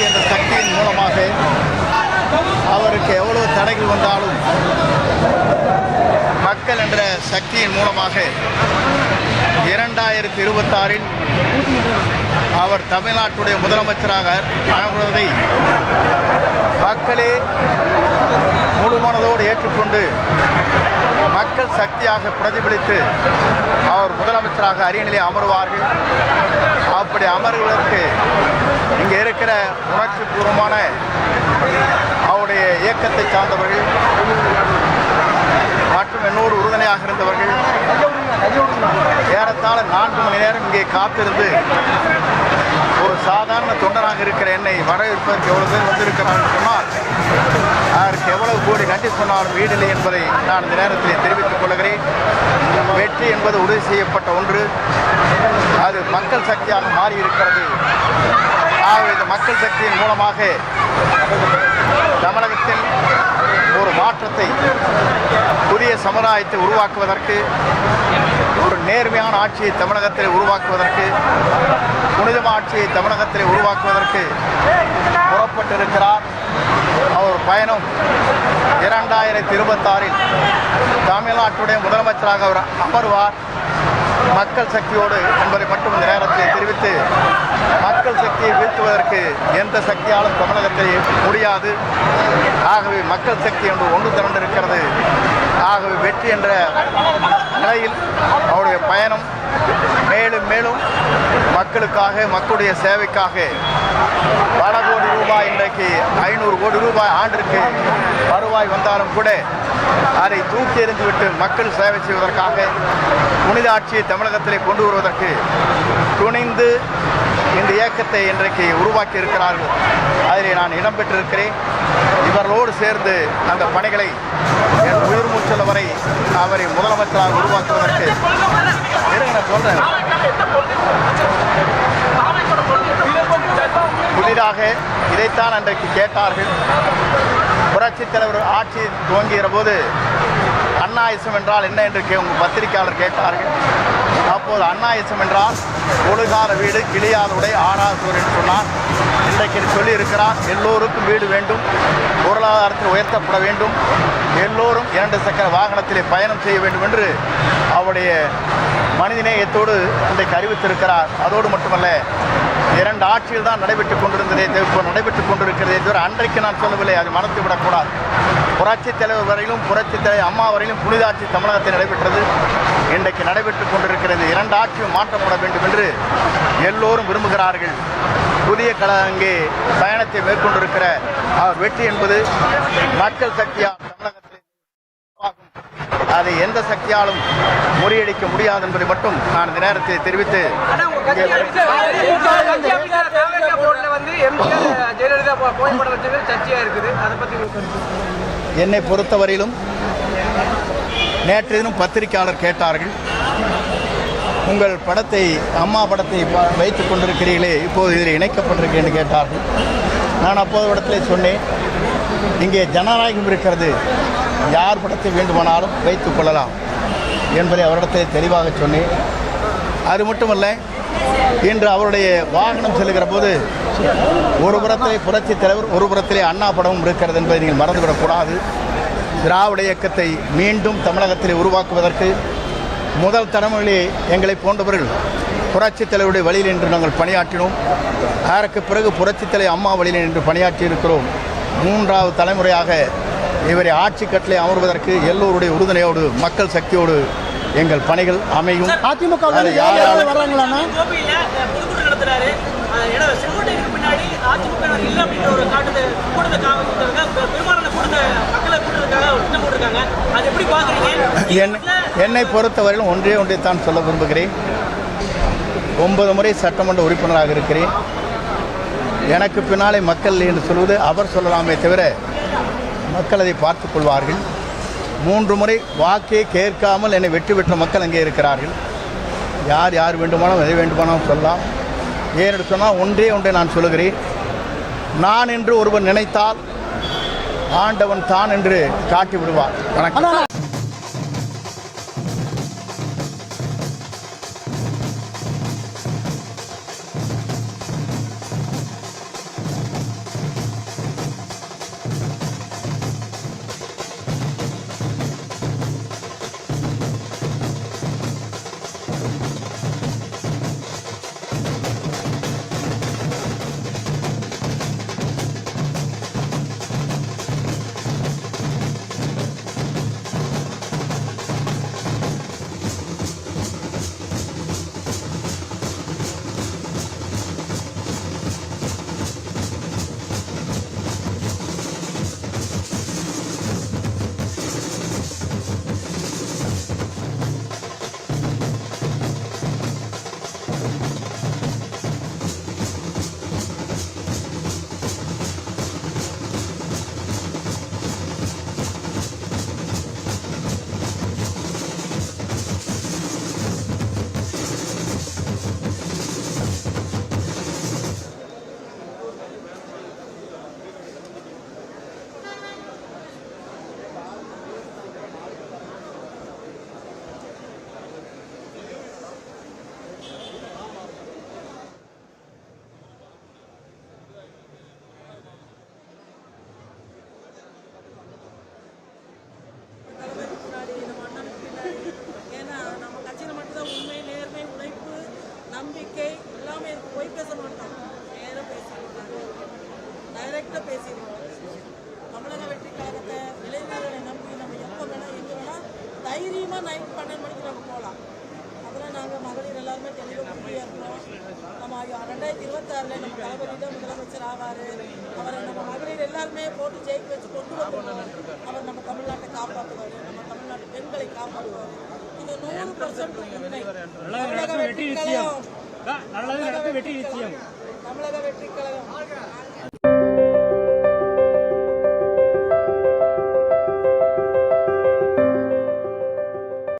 சக்தி என்ற சக்தியின் மூலமாக அவருக்கு எவ்வளவு தடைகள் வந்தாலும் மக்கள் என்ற சக்தியின் மூலமாக இரண்டாயிரத்தி இருபத்தாறில் அவர் தமிழ்நாட்டுடைய முதலமைச்சராக ஆகுவதை மக்களே முழு மனதோடு ஏற்றுக்கொண்டு மக்கள் சக்தியாக பிரதிபலித்து அவர் முதலமைச்சராக அரியணையிலே அமருவார்கள். அப்படி அமர்வதற்கு இங்கே இருக்கிற உணர்ச்சி பூர்வமான அவருடைய இயக்கத்தை சார்ந்தவர்கள் மற்றும் என்னோடு உறுதுணையாக இருந்தவர்கள் ஏறத்தாழ நான்கு மணி நேரம் இங்கே காத்திருந்து ஒரு சாதாரண தொண்டராக இருக்கிற என்னை வரவேற்பதற்கு எவ்வளவு பேர் வந்திருக்கிறார்கள் சொன்னால் அதற்கு எவ்வளவு கோடி நன்றி சொன்னாலும் வீடில்லை என்பதை நான் இந்த நேரத்தில் தெரிவித்துக் கொள்கிறேன். வெற்றி என்பது உறுதி செய்யப்பட்ட ஒன்று. அது மக்கள் சக்தியாக மாறி இருக்கிறது ஆகவே இந்த மக்கள் சக்தியின் மூலமாக தமிழகத்தில் ஒரு மாற்றத்தை புதிய சமுதாயத்தை உருவாக்குவதற்கு ஒரு நேர்மையான ஆட்சியை தமிழகத்தில் உருவாக்குவதற்கு புனிதமான ஆட்சியை தமிழகத்தில் உருவாக்குவதற்கு புறப்பட்டிருக்கிறார். பயணம் இரண்டாயிரத்தி இருபத்தாறில் தமிழ்நாட்டுடைய முதலமைச்சராக அவர் அமர்வார். மக்கள் சக்தியோடு என்பதை மட்டும் இந்த நேரத்தில் தெரிவித்து மக்கள் சக்தியை வீழ்த்துவதற்கு எந்த சக்தியாலும் தமிழகத்தை முடியாது. ஆகவே மக்கள் சக்தி என்று ஒன்று திரண்டிருக்கிறது. ஆகவே வெற்றி என்ற நிலையில் அவருடைய பயணம் மேலும் மேலும் மக்களுக்காக மக்களுடைய சேவைக்காக பல ரூபாய் இன்றைக்கு ஐநூறு கோடி ரூபாய் ஆண்டிற்கு வருவாய் வந்தாலும் கூட அதை தூக்கி எறிந்துவிட்டு மக்கள் சேவை செய்வதற்காக புனித ஆட்சியை தமிழகத்திலே கொண்டு வருவதற்கு துணிந்து இந்த இயக்கத்தை இன்றைக்கு உருவாக்கி இருக்கிறார்கள். அதில் நான் இடம்பெற்றிருக்கிறேன் இவர்களோடு சேர்ந்து அந்த பணிகளை என் உயிர் மூச்சல் வரை அவரை முதலமைச்சராக உருவாக்குவதற்கு இருங்க நான் சொல்றேன். புதிதாக இதைத்தான் அன்றைக்கு கேட்டார்கள். புரட்சித் தலைவர் ஆட்சி துவங்குகிற போது அண்ணாயிசம் என்றால் என்ன என்று கே உங்கள் பத்திரிகையாளர் கேட்டார்கள். அப்போது அண்ணாயுசம் என்றால் ஒழுகாத வீடு கிளியாத உடை ஆறாத என்று சொன்னார். இன்றைக்கு சொல்லி இருக்கிறார் எல்லோருக்கும் வீடு வேண்டும் பொருளாதாரத்தில் உயர்த்தப்பட வேண்டும் எல்லோரும் இரண்டு சக்கர வாகனத்திலே பயணம் செய்ய வேண்டும் என்று அவருடைய மனிதநேயத்தோடு இன்றைக்கு அறிவித்திருக்கிறார். அதோடு மட்டுமல்ல இரண்டு ஆட்சியில் தான் நடைபெற்றுக் கொண்டிருந்ததே இப்போ நடைபெற்றுக் கொண்டிருக்கிறதே தவிர அன்றைக்கு நான் சொல்லவில்லை அது மறந்து விடக்கூடாது புரட்சித் தலைவர் வரையிலும் புரட்சித் தலைவர் அம்மா வரையிலும் புனித ஆட்சி தமிழகத்தில் நடைபெற்றது. இன்றைக்கு நடைபெற்றுக் கொண்டிருக்கிறது இரண்டு ஆட்சியும் மாற்றப்பட வேண்டும் என்று எல்லோரும் விரும்புகிறார்கள். புதிய கல அங்கே பயணத்தை மேற்கொண்டிருக்கிற அவர் வெற்றி என்பது மக்கள் சக்தியால் அதை எந்த சக்தியாலும் முறியடிக்க முடியாது என்பதை மட்டும் நான் இந்த நேரத்தில் தெரிவித்து என்னை பொறுத்தவரையிலும் நேற்று தினம் பத்திரிகையாளர் கேட்டார்கள். உங்கள் படத்தை அம்மா படத்தை வைத்துக் கொண்டிருக்கிறீர்களே இப்போது இதில் இணைக்கப்பட்டிருக்கு என்று கேட்டார்கள். நான் அப்போது இடத்துல சொன்னேன் இங்கே ஜனநாயகம் இருக்கிறது. யார் படத்தை வேண்டுமானாலும் வைத்துக் கொள்ளலாம் என்பதை அவரிடத்தில் தெளிவாக சொன்னேன். அது மட்டுமல்ல இன்று அவருடைய வாகனம் செல்லுகிற போது ஒரு புறத்திலே புரட்சித் தலைவர் ஒரு புறத்திலே அண்ணா படமும் இருக்கிறது என்பதை நீங்கள் மறந்துவிடக்கூடாது திராவிட இயக்கத்தை மீண்டும் தமிழகத்தில் உருவாக்குவதற்கு முதல் தலைமுறையிலே எங்களை போன்றவர்கள் புரட்சித் தலைவருடைய வழியில் நின்று நாங்கள் பணியாற்றினோம். அதற்கு பிறகு புரட்சித் தலைவர் அம்மா வழியில் என்று பணியாற்றி இருக்கிறோம் மூன்றாவது தலைமுறையாக இவரை ஆட்சி கட்டளை அமர்வதற்கு எல்லோருடைய உறுதுணையோடு மக்கள் சக்தியோடு எங்கள் பணிகள் அமையும். அதிமுக என்னை பொறுத்தவரையிலும் ஒன்றே ஒன்றைத்தான் சொல்ல விரும்புகிறேன். ஒன்பது முறை சட்டமன்ற உறுப்பினராக இருக்கிறேன். எனக்கு பின்னாலே மக்கள் என்று சொல்வது அவர் சொல்லலாமே தவிர மக்கள் அதை பார்த்துக் கொள்வார்கள். மூன்று முறை வாக்கே கேட்காமல் என்னை வெற்றி பெற்ற மக்கள் அங்கே இருக்கிறார்கள். யார் யார் வேண்டுமானாலும் எதை வேண்டுமானாலும் சொல்லலாம். ஏனென்று சொன்னால் ஒன்றே ஒன்றை நான் சொல்லுகிறேன். நான் என்று ஒருவன் நினைத்தால் ஆண்டவன் தான் என்று காட்டி விடுவார் வணக்கம் தைரியமாக நைட் பன்னெண்டு மணிக்கு நம்ம போகலாம். அதெல்லாம் நாங்கள் மகளிர் எல்லாருமே தெளிவாக புரியாக இருக்கிறோம் நம்ம ரெண்டாயிரத்தி இருபத்தாறில் நம்ம தளபதி தான் முதலமைச்சர் ஆவார். அவரை நம்ம மகளிர் எல்லாருமே போட்டு ஜெயிக்க வச்சு கொண்டு வந்துருவோம் அவர் நம்ம தமிழ்நாட்டை காப்பாற்றுவார் நம்ம தமிழ்நாட்டு பெண்களை காப்பாற்றுவார் இது நூறு பர்சன்ட் உண்மை. தமிழக வெற்றி நிச்சயம். தமிழக வெற்றி கழகம்